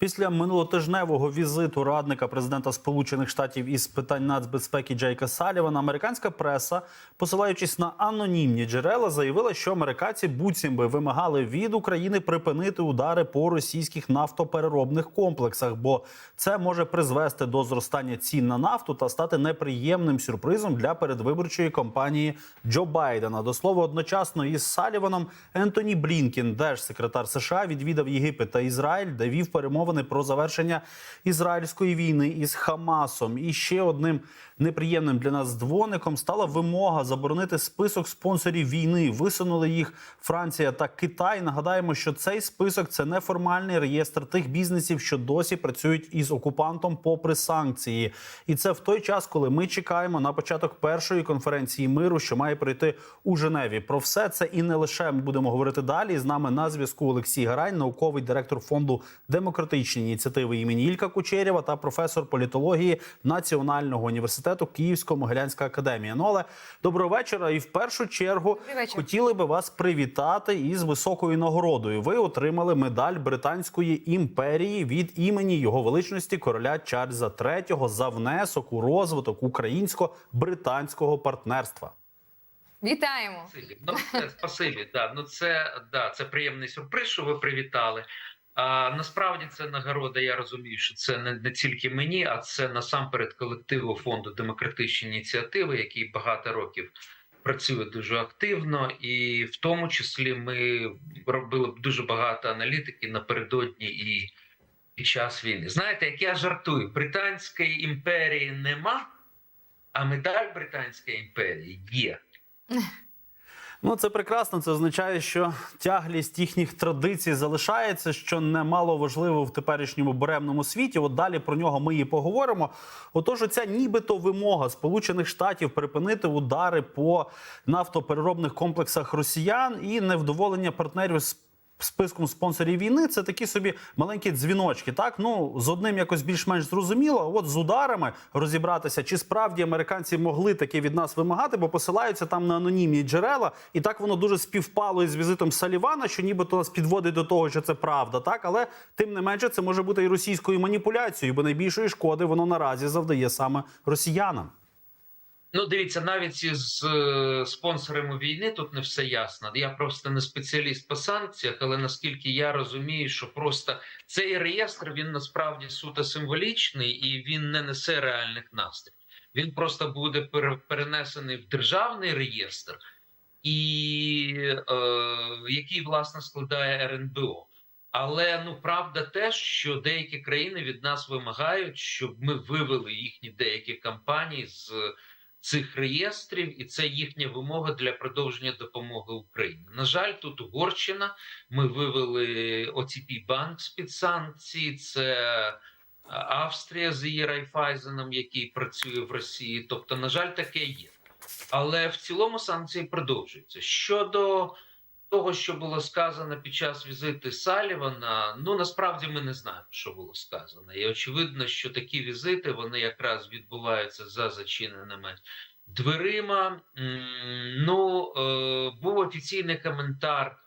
Після минулотижневого візиту радника президента Сполучених Штатів із питань нацбезпеки Джейка Салівана, американська преса, посилаючись на анонімні джерела, заявила, що американці буцім би вимагали від України припинити удари по російських нафтопереробних комплексах, бо це може призвести до зростання цін на нафту та стати неприємним сюрпризом для передвиборчої кампанії Джо Байдена. До слова, одночасно із Саліваном Ентоні Блінкін, держсекретар США, відвідав Єгипет та Ізраїль, де вів перемовини про завершення ізраїльської війни із Хамасом. І ще одним неприємним для нас дзвоником стала вимога заборонити список спонсорів війни. Висунули їх Франція та Китай. Нагадаємо, що цей список це неформальний реєстр тих бізнесів, що досі працюють із окупантом попри санкції. І це в той час, коли ми чекаємо на початок першої конференції миру, що має пройти у Женеві. Про все це і не лише ми будемо говорити далі. З нами на зв'язку Олексій Гарань, науковий директор фонду демократичні ініціативи імені Ілька Кучерєва та професор політології Національного університету Київсько-Могилянська академія. Ну але доброго вечора. І в першу чергу хотіли би вас привітати із високою нагородою. Ви отримали медаль Британської імперії від імені його величності короля Чарльза III за внесок у розвиток українсько-британського партнерства. Вітаємо! Спасибі. Ну, це, спасибі, да. Ну це да, це приємний сюрприз, що ви привітали. А насправді це нагорода. Я розумію, що це не, не тільки мені, а це насамперед колективу фонду демократичні ініціативи, який багато років працює дуже активно, і в тому числі ми робили дуже багато аналітики напередодні і під час війни. Знаєте, як я жартую, Британської імперії нема, а медаль Британської імперії є. Ну, це прекрасно. Це означає, що тяглість їхніх традицій залишається, що немало важливо в теперішньому буремному світі. От далі про нього ми і поговоримо. Отож, оця нібито вимога Сполучених Штатів припинити удари по нафтопереробних комплексах росіян і невдоволення партнерів з списком спонсорів війни це такі собі маленькі дзвіночки. Так ну з одним якось більш-менш зрозуміло. От з ударами розібратися, чи справді американці могли таке від нас вимагати, бо посилаються там на анонімні джерела, і так воно дуже співпало із візитом Салівана, що нібито нас підводить до того, що це правда. Так, але тим не менше, це може бути і російською маніпуляцією, бо найбільшої шкоди воно наразі завдає саме росіянам. Ну, дивіться, навіть із е, спонсорами війни тут не все ясно. Я просто не спеціаліст по санкціях, але наскільки я розумію, що просто цей реєстр він насправді суто символічний і він не несе реальних наслідків. Він просто буде пере- перенесений в державний реєстр, і е, який власне складає РНБО. Але ну правда те, що деякі країни від нас вимагають, щоб ми вивели їхні деякі компанії з цих реєстрів, і це їхня вимога для продовження допомоги Україні. На жаль, тут Угорщина. Ми вивели ОЦП банк з під санкції. Це е, Австрія з її Райфайзеном, який працює в Росії. Тобто, на жаль, таке є. Але в цілому санкції продовжуються. Щодо того, що було сказано під час візиту Салівана, ну насправді ми не знаємо, що було сказано. І очевидно, що такі візити вони якраз відбуваються за зачиненими дверима. Ну е, був офіційний коментар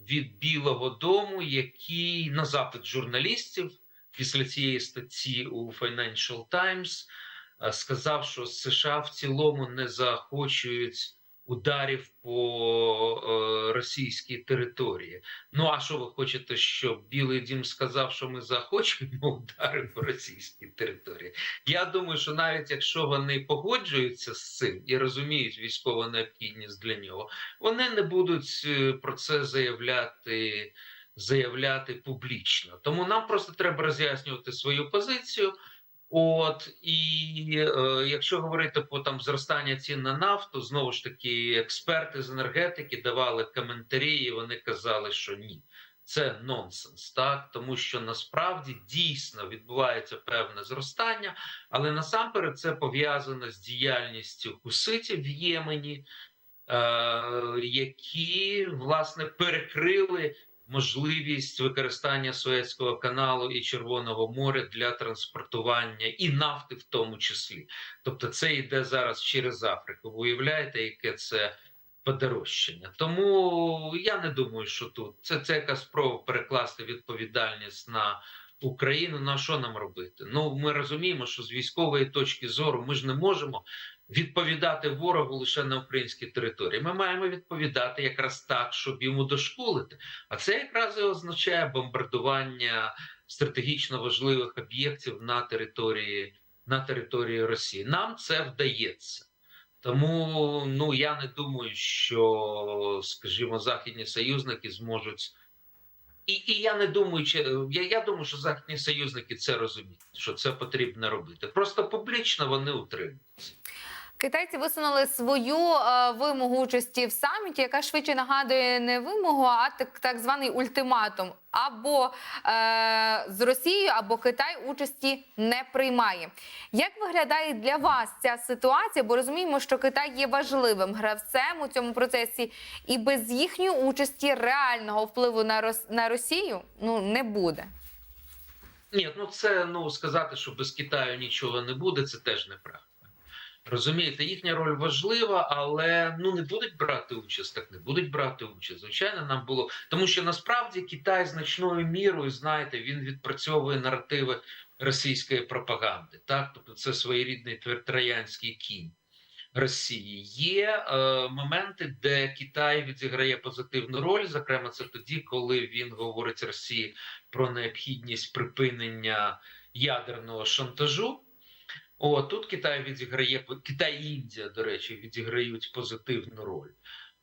від Білого Дому, який на запит журналістів після цієї статті у Financial Times е, сказав, що США в цілому не заохочують ударів по е, російській території. Ну а що ви хочете, щоб Білий Дім сказав, що ми захочемо удари по російській території? Я думаю, що навіть якщо вони погоджуються з цим і розуміють військову необхідність для нього, вони не будуть е, про це заявляти. Заявляти публічно, тому нам просто треба роз'яснювати свою позицію. От і е, якщо говорити по там зростання цін на нафту, знову ж таки, експерти з енергетики давали коментарі, і вони казали, що ні, це нонсенс, так? Тому що насправді дійсно відбувається певне зростання, але насамперед це пов'язано з діяльністю хуситів в Ємені, е, які власне перекрили можливість використання Суецького каналу і Червоного моря для транспортування і нафти, в тому числі. Тобто, це йде зараз через Африку. Ви уявляєте, яке це подорожчання? Тому я не думаю, що тут це, це якась спроба перекласти відповідальність на Україну. На що нам робити? Ну ми розуміємо, що з військової точки зору ми ж не можемо відповідати ворогу лише на українській території. Ми маємо відповідати якраз так, щоб йому дошкулити. А це якраз і означає бомбардування стратегічно важливих об'єктів на території на території Росії. Нам це вдається. Тому ну я не думаю, що, скажімо, західні союзники зможуть. І, і я не думаю, чи я, я думаю, що західні союзники це розуміють, що це потрібно робити. Просто публічно вони утримуються. Китайці висунули свою е, вимогу участі в саміті, яка швидше нагадує не вимогу, а так, так званий ультиматум. Або е, з Росією, або Китай участі не приймає. Як виглядає для вас ця ситуація? Бо розуміємо, що Китай є важливим гравцем у цьому процесі, і без їхньої участі реального впливу на, Рос, на Росію ну не буде. Ні, ну це ну сказати, що без Китаю нічого не буде, це теж неправда. Розумієте, їхня роль важлива, але ну не будуть брати участь, так не будуть брати участь. Звичайно, нам було тому, що насправді Китай значною мірою, знаєте, він відпрацьовує наративи російської пропаганди. Так, тобто це своєрідний троянський кінь Росії. Є е, моменти, де Китай відіграє позитивну роль. Зокрема, це тоді, коли він говорить Росії про необхідність припинення ядерного шантажу. О, тут Китай відіграє Китай і Індія, до речі, відіграють позитивну роль.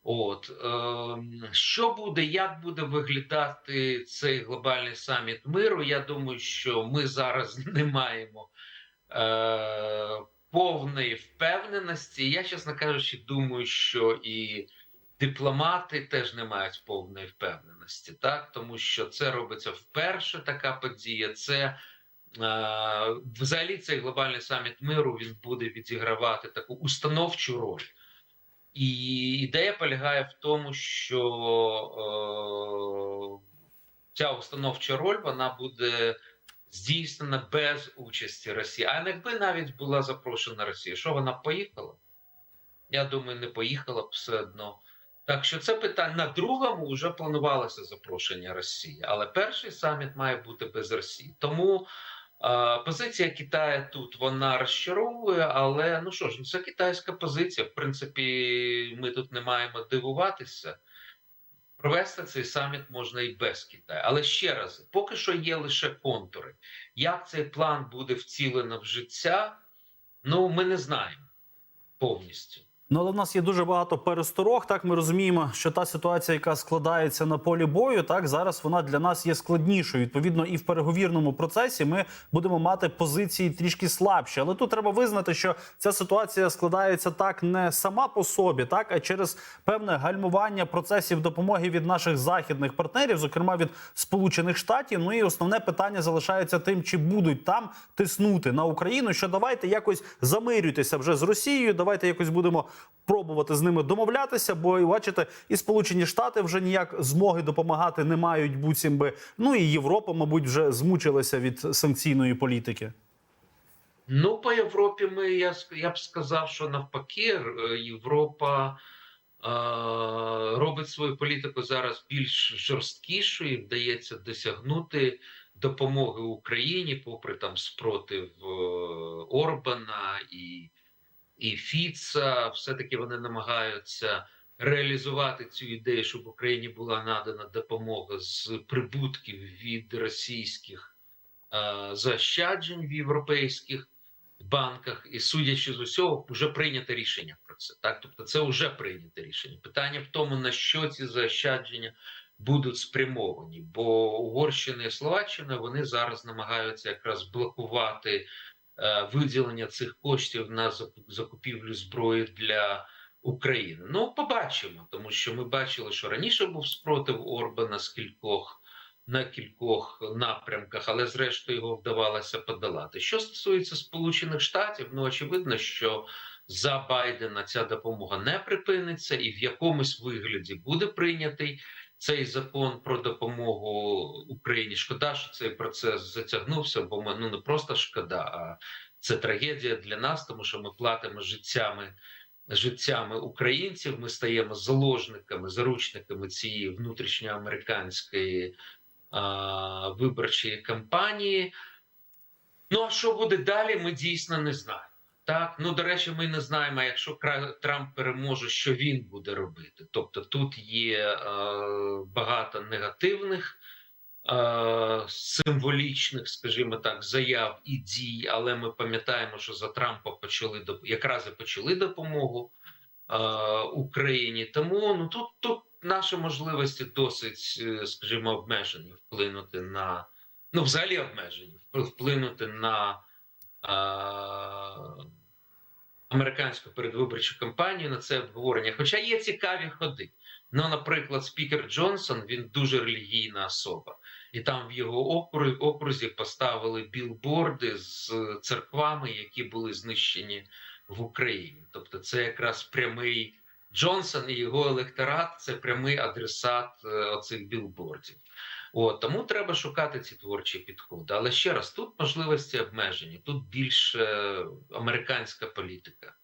От ем, що буде, як буде виглядати цей глобальний саміт миру? Я думаю, що ми зараз не маємо е, повної впевненості. Я, чесно кажучи, думаю, що і дипломати теж не мають повної впевненості, так тому що це робиться вперше. Така подія. Це Е, Взагалі, цей глобальний саміт миру він буде відігравати таку установчу роль. І ідея полягає в тому, що е, ця установча роль вона буде здійснена без участі Росії. А якби навіть була запрошена Росія, що вона поїхала? Я думаю, не поїхала б все одно. Так що це питання на другому вже планувалося запрошення Росії, але перший саміт має бути без Росії. Тому е, позиція Китаю тут вона розчаровує, але ну що ж, це китайська позиція. В принципі, ми тут не маємо дивуватися. Провести цей саміт можна і без Китаю. Але ще раз, поки що є лише контури. Як цей план буде втілено в життя, ну ми не знаємо повністю. Ну, але в нас є дуже багато пересторог. Так ми розуміємо, що та ситуація, яка складається на полі бою, так зараз вона для нас є складнішою. Відповідно, і в переговірному процесі ми будемо мати позиції трішки слабші. Але тут треба визнати, що ця ситуація складається так не сама по собі, так а через певне гальмування процесів допомоги від наших західних партнерів, зокрема від Сполучених Штатів. Ну і основне питання залишається тим, чи будуть там тиснути на Україну. Що давайте якось замирюйтеся вже з Росією. Давайте якось будемо пробувати з ними домовлятися. Бо і бачите, і Сполучені Штати вже ніяк змоги допомагати не мають буцім би. Ну і Європа, мабуть, вже змучилася від санкційної політики. Ну, по Європі ми я, я б сказав, що навпаки, Європа е, робить свою політику зараз більш жорсткішою, вдається досягнути допомоги Україні, попри там спротив е, Орбана і, і Фіца. Все-таки вони намагаються реалізувати цю ідею, щоб Україні була надана допомога з прибутків від російських е, заощаджень в європейських банках, і судячи з усього, вже прийнято рішення про це. Так, тобто, це вже прийняте рішення. Питання в тому, на що ці заощадження будуть спрямовані, бо Угорщина і Словаччина вони зараз намагаються якраз блокувати виділення цих коштів на закуп- закупівлю зброї для. України, ну побачимо, тому що ми бачили, що раніше був спротив Орбана з кількох на кількох напрямках, але зрештою його вдавалося подолати. Що стосується Сполучених Штатів, ну очевидно, що за Байдена ця допомога не припиниться, і в якомусь вигляді буде прийнятий цей закон про допомогу Україні. Шкода, що цей процес затягнувся, бо ми ну не просто шкода, а це трагедія для нас, тому що ми платимо життями. Життями українців ми стаємо заложниками, заручниками цієї внутрішньоамериканської а, виборчої кампанії. Ну а що буде далі, ми дійсно не знаємо. Так, ну до речі, ми не знаємо, якщо Трамп переможе, що він буде робити. Тобто тут є е, багато негативних, символічних, скажімо так, заяв і дій, але ми пам'ятаємо, що за Трампа почали якраз і почали допомогу е, Україні. Тому ну тут, тут наші можливості досить, е, скажімо, обмежені вплинути на ну, взагалі обмежені вп- вплинути на. е, Американську передвиборчу кампанію на це обговорення. Хоча є цікаві ходи. Ну, наприклад, спікер Джонсон він дуже релігійна особа, і там в його окрузі, поставили білборди з церквами, які були знищені в Україні. Тобто, це якраз прямий Джонсон і його електорат це прямий адресат е, оцих білбордів. От, тому треба шукати ці творчі підходи. Але ще раз, тут можливості обмежені, тут більше американська політика.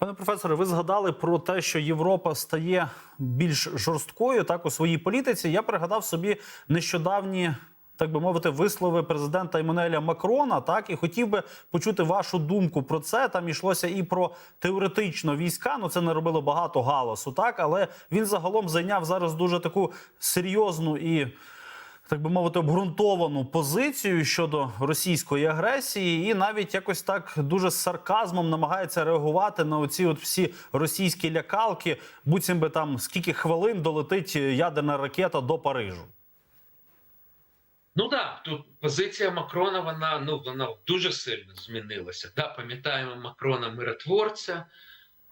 Пане професоре, ви згадали про те, що Європа стає більш жорсткою так у своїй політиці. Я пригадав собі нещодавні. Так би мовити, вислови президента Еммануеля Макрона, так і хотів би почути вашу думку про це. Там йшлося і про теоретично війська. Ну це не робило багато галасу, так але він загалом зайняв зараз дуже таку серйозну і так би мовити, обґрунтовану позицію щодо російської агресії, і навіть якось так дуже з сарказмом намагається реагувати на оці от всі російські лякалки, буцім би там скільки хвилин долетить ядерна ракета до Парижу. Ну так, тут позиція Макрона, вона ну вона дуже сильно змінилася. Да, пам'ятаємо Макрона миротворця.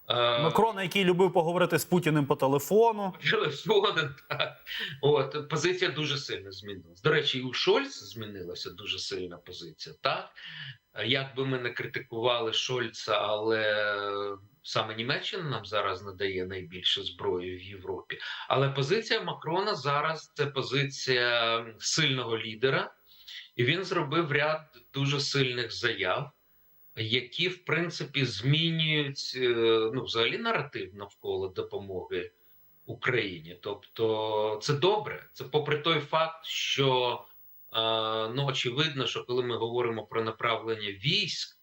Е, Макрон, який любив поговорити з Путіним по телефону. телефони. Так. От позиція дуже сильно змінилася. До речі, і у Шольца змінилася дуже сильна позиція. Так як би ми не критикували Шольца, але саме Німеччина нам зараз надає найбільше зброї в Європі. Але позиція Макрона зараз це позиція сильного лідера, і він зробив ряд дуже сильних заяв. Які в принципі змінюють е, ну, взагалі наратив навколо допомоги Україні. Тобто, це добре. Це попри той факт, що е, ну очевидно, що коли ми говоримо про направлення військ,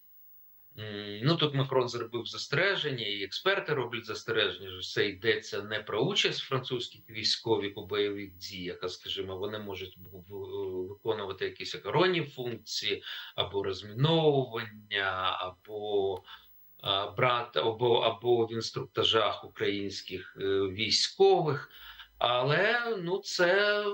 ну тут Макрон зробив застереження, і експерти роблять застереження, що це йдеться не про участь французьких військових у бойових діях, а скажімо, вони можуть виконувати якісь охоронні функції або розміновування, або а, брати або, або в інструктажах українських е, військових. Але ну це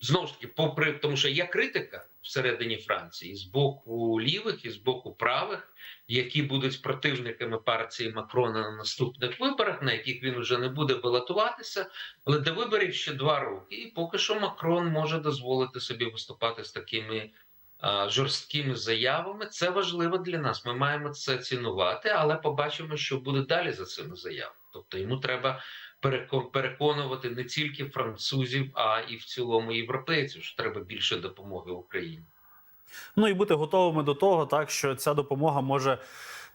знову ж таки, попри тому, що є критика всередині Франції з боку лівих, і з боку правих, які будуть противниками партії Макрона на наступних виборах, на яких він вже не буде балотуватися. Але до виборів ще два роки, і поки що Макрон може дозволити собі виступати з такими жорсткими заявами. Це важливо для нас. Ми маємо це цінувати, але побачимо, що буде далі за цими заявами. Тобто йому треба переконувати не тільки французів, а і в цілому європейців, що треба більше допомоги Україні. Ну і бути готовими до того, так що ця допомога може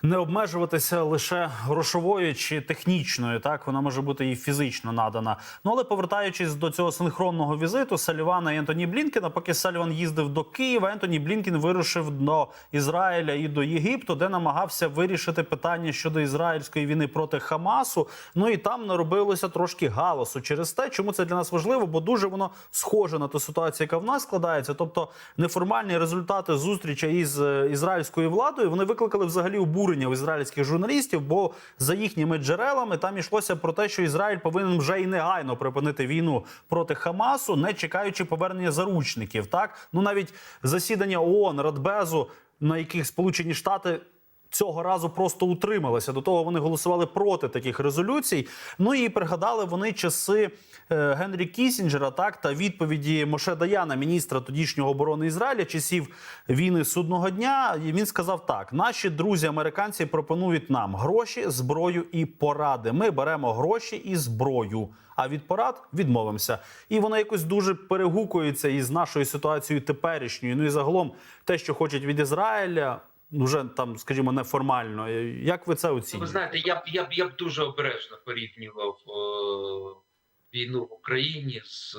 не обмежуватися лише грошовою чи технічною, так вона може бути і фізично надана. Ну але повертаючись до цього синхронного візиту Салівана і Ентоні Блінкена, поки Саліван їздив до Києва, Ентоні Блінкен вирушив до Ізраїля і до Єгипту, де намагався вирішити питання щодо ізраїльської війни проти Хамасу. Ну і там наробилося трошки галасу через те, чому це для нас важливо, бо дуже воно схоже на ту ситуацію, яка в нас складається. Тобто неформальні результати зустрічі із е, ізраїльською владою вони викликали взагалі обурення у ізраїльських журналістів. Бо за їхніми джерелами там йшлося про те, що Ізраїль повинен вже і негайно припинити війну проти Хамасу, не чекаючи повернення заручників. Так ну навіть засідання ООН, Радбезу, на яких Сполучені Штати. Цього разу просто утрималися. До того вони голосували проти таких резолюцій. Ну і пригадали вони часи е, Генрі Кісінджера, так та відповіді Моше Даяна, міністра тодішнього оборони Ізраїля, часів війни судного дня. Він сказав так: наші друзі американці пропонують нам гроші, зброю і поради. Ми беремо гроші і зброю. А від порад відмовимося, і воно якось дуже перегукується із нашою ситуацією теперішньою. Ну і загалом те, що хочуть від Ізраїля, вже там, скажімо, неформально. Як ви це Ну, ви знаєте, я б я б я б дуже обережно порівнював е, війну в Україні з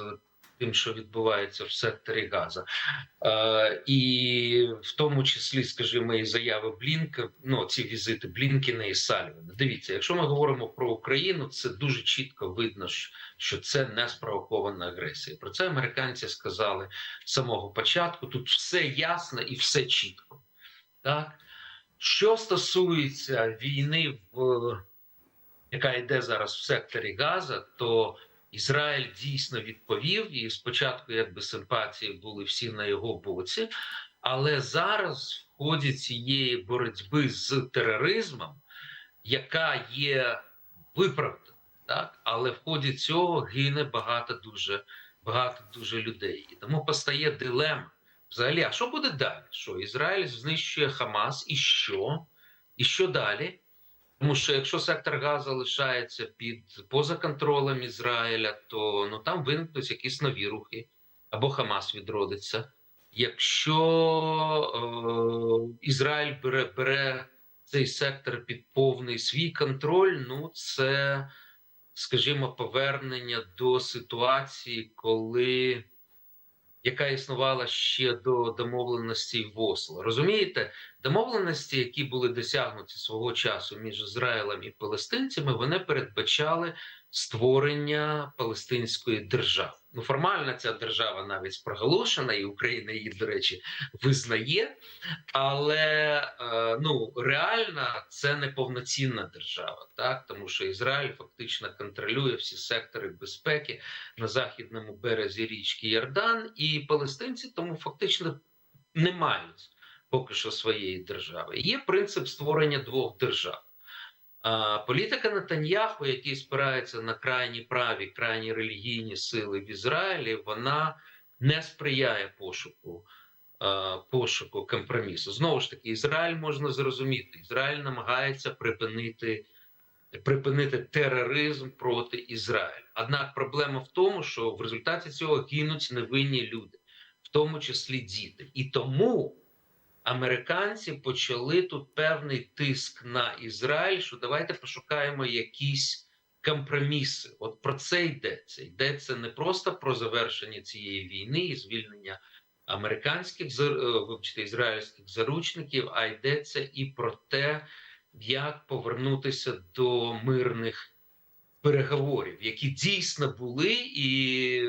тим, що відбувається в секторі Газа, е, і в тому числі, скажімо, і заяви Блінка, ну ці візити Блінкіна і Сальвана. Дивіться, якщо ми говоримо про Україну, це дуже чітко видно, що це не спровокована агресія. Про це американці сказали з самого початку. Тут все ясно і все чітко. Так? Що стосується війни, в, яка йде зараз в секторі Газа, то Ізраїль дійсно відповів, і спочатку, якби симпатії були всі на його боці, але зараз, в ході цієї боротьби з тероризмом, яка є виправдана, але в ході цього гине багато дуже багато дуже людей. І тому постає дилема. Взагалі, а що буде далі? Що Ізраїль знищує Хамас, і що? І що далі? Тому що якщо сектор Газа лишається під поза контролем Ізраїля, то ну там виникнуть якісь нові рухи, або Хамас відродиться. Якщо е, Ізраїль бере, бере цей сектор під повний свій контроль, ну це, скажімо, повернення до ситуації, коли яка існувала ще до домовленості в Осло. Розумієте, домовленості, які були досягнуті свого часу між Ізраїлем і палестинцями, вони передбачали створення палестинської держави. Ну, формально ця держава навіть проголошена, і Україна її, до речі, визнає. Але е, ну реально це не повноцінна держава, так тому що Ізраїль фактично контролює всі сектори безпеки на західному березі річки Йордан, і палестинці тому фактично не мають поки що своєї держави. Є принцип створення двох держав. Політика Нетаньяху, який спирається на крайні праві, крайні релігійні сили в Ізраїлі, вона не сприяє пошуку, пошуку компромісу. Знову ж таки, Ізраїль можна зрозуміти. Ізраїль намагається припинити припинити тероризм проти Ізраїля. Однак проблема в тому, що в результаті цього гинуть невинні люди, в тому числі діти. І тому американці почали тут певний тиск на Ізраїль, що давайте пошукаємо якісь компроміси. От про це йдеться. Йдеться не просто про завершення цієї війни і звільнення американських е, вибачте, ізраїльських заручників, а йдеться і про те, як повернутися до мирних переговорів, які дійсно були, і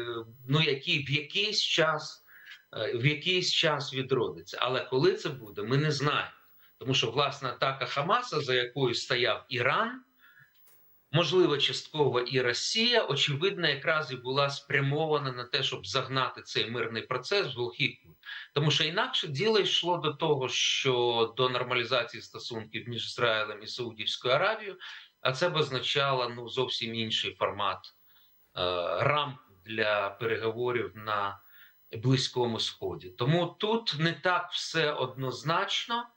ну які в якийсь час в якийсь час відродиться. Але коли це буде, ми не знаємо. Тому що власна атака Хамаса, за якою стояв Іран, можливо, частково і Росія, очевидно, якраз і була спрямована на те, щоб загнати цей мирний процес в глухий. Тому що інакше діло йшло до того, що до нормалізації стосунків між Ізраїлем і Саудівською Аравією, а це б означало ну зовсім інший формат е, рамк для переговорів на Близькому Сході. Тому тут не так все однозначно.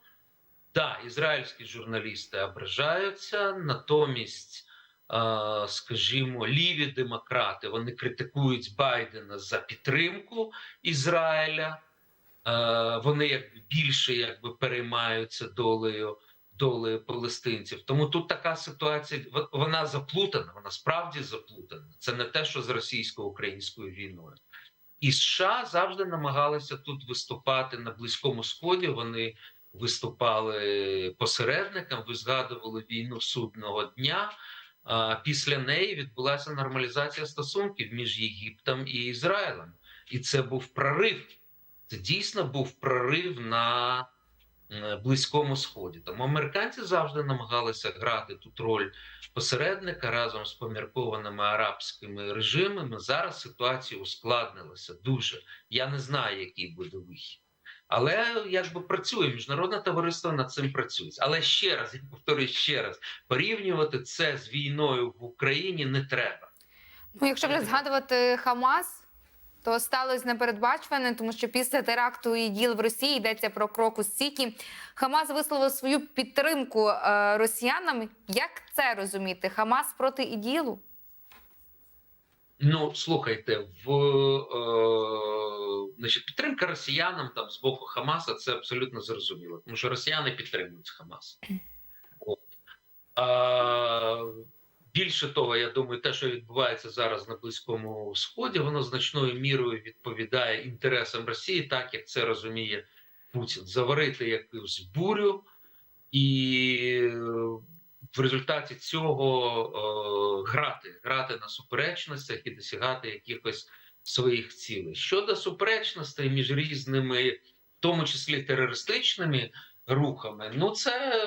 Да, ізраїльські журналісти ображаються, натомість, е, скажімо, ліві демократи вони критикують Байдена за підтримку Ізраїля. Е, Вони як більше якби переймаються долею долею палестинців. Тому тут така ситуація вона заплутана, вона справді заплутана. Це не те, що з російсько-українською війною. І США завжди намагалися тут виступати на Близькому Сході. Вони виступали посередникам, ви згадували війну судного дня. Після неї відбулася нормалізація стосунків між Єгиптом і Ізраїлем, і це був прорив. Це дійсно був прорив на Близькому Сході. Тому американці завжди намагалися грати тут роль посередника разом з поміркованими арабськими режимами. Зараз ситуація ускладнилася дуже. Я не знаю, який буде вихід. Але якби працює міжнародне товариство над цим працює. Але ще раз я повторюю ще раз: порівнювати це з війною в Україні не треба. Ну, якщо вже згадувати Хамас, то сталося непередбачуване, тому що після теракту і діл в Росії йдеться про крокус Сіті. Хамас висловив свою підтримку е, росіянам. Як це розуміти? Хамас проти іділу? Ну слухайте, в е, значить, підтримка росіянам там з боку Хамаса це абсолютно зрозуміло, тому що росіяни підтримують Хамас. От. А, Більше того, я думаю, те, що відбувається зараз на Близькому Сході, воно значною мірою відповідає інтересам Росії, так як це розуміє Путін. Заварити якусь бурю, і е, в результаті цього е, грати, грати на суперечностях і досягати якихось своїх цілей. Щодо суперечностей між різними, в тому числі терористичними рухами, ну це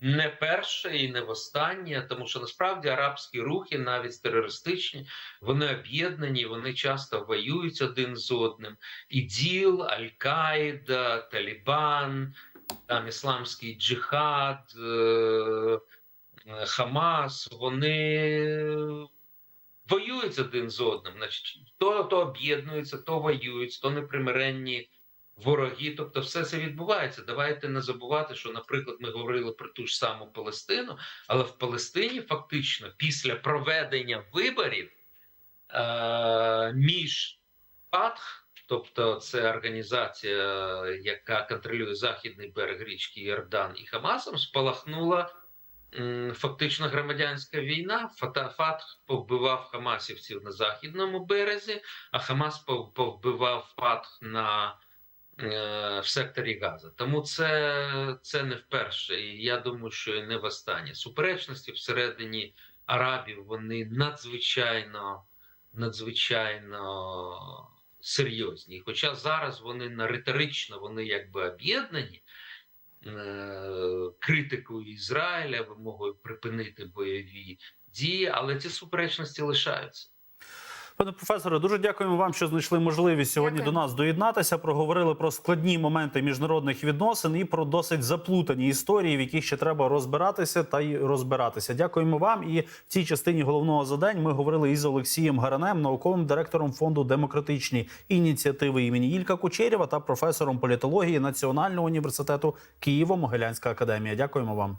не перше і не востаннє, тому що насправді арабські рухи, навіть терористичні, вони об'єднані, вони часто воюють один з одним. ІДІЛ, Аль-Каїда, Талібан, там ісламський джихад, е, е, Хамас, вони воюють один з одним. Значить, то, то об'єднуються, то воюють, то непримиренні вороги. Тобто, все це відбувається. Давайте не забувати, що, наприклад, ми говорили про ту ж саму Палестину, але в Палестині фактично після проведення виборів е, між ПАТХ, тобто це організація, яка контролює західний берег річки Йордан і Хамасом, спалахнула фактично громадянська війна. Фата- ФАТХ повбивав хамасівців на західному березі, а Хамас пов- повбивав ФАТХ на в секторі Газа. Тому це, це не вперше. І я думаю, що і не востаннє. Суперечності всередині арабів вони надзвичайно, надзвичайно серйозні. Хоча зараз вони на риторично вони якби об'єднані е, критикою Ізраїля, вимогою припинити бойові дії, але ці суперечності лишаються. Пане професоре, дуже дякуємо вам, що знайшли можливість сьогодні Дякую. до нас доєднатися. Проговорили про складні моменти міжнародних відносин і про досить заплутані історії, в яких ще треба розбиратися та й розбиратися. Дякуємо вам. І в цій частині головного за день ми говорили із Олексієм Гаранем, науковим директором фонду демократичні ініціативи імені Ілька Кучерєва та професором політології Національного університету Києво-Могилянська академія. Дякуємо вам.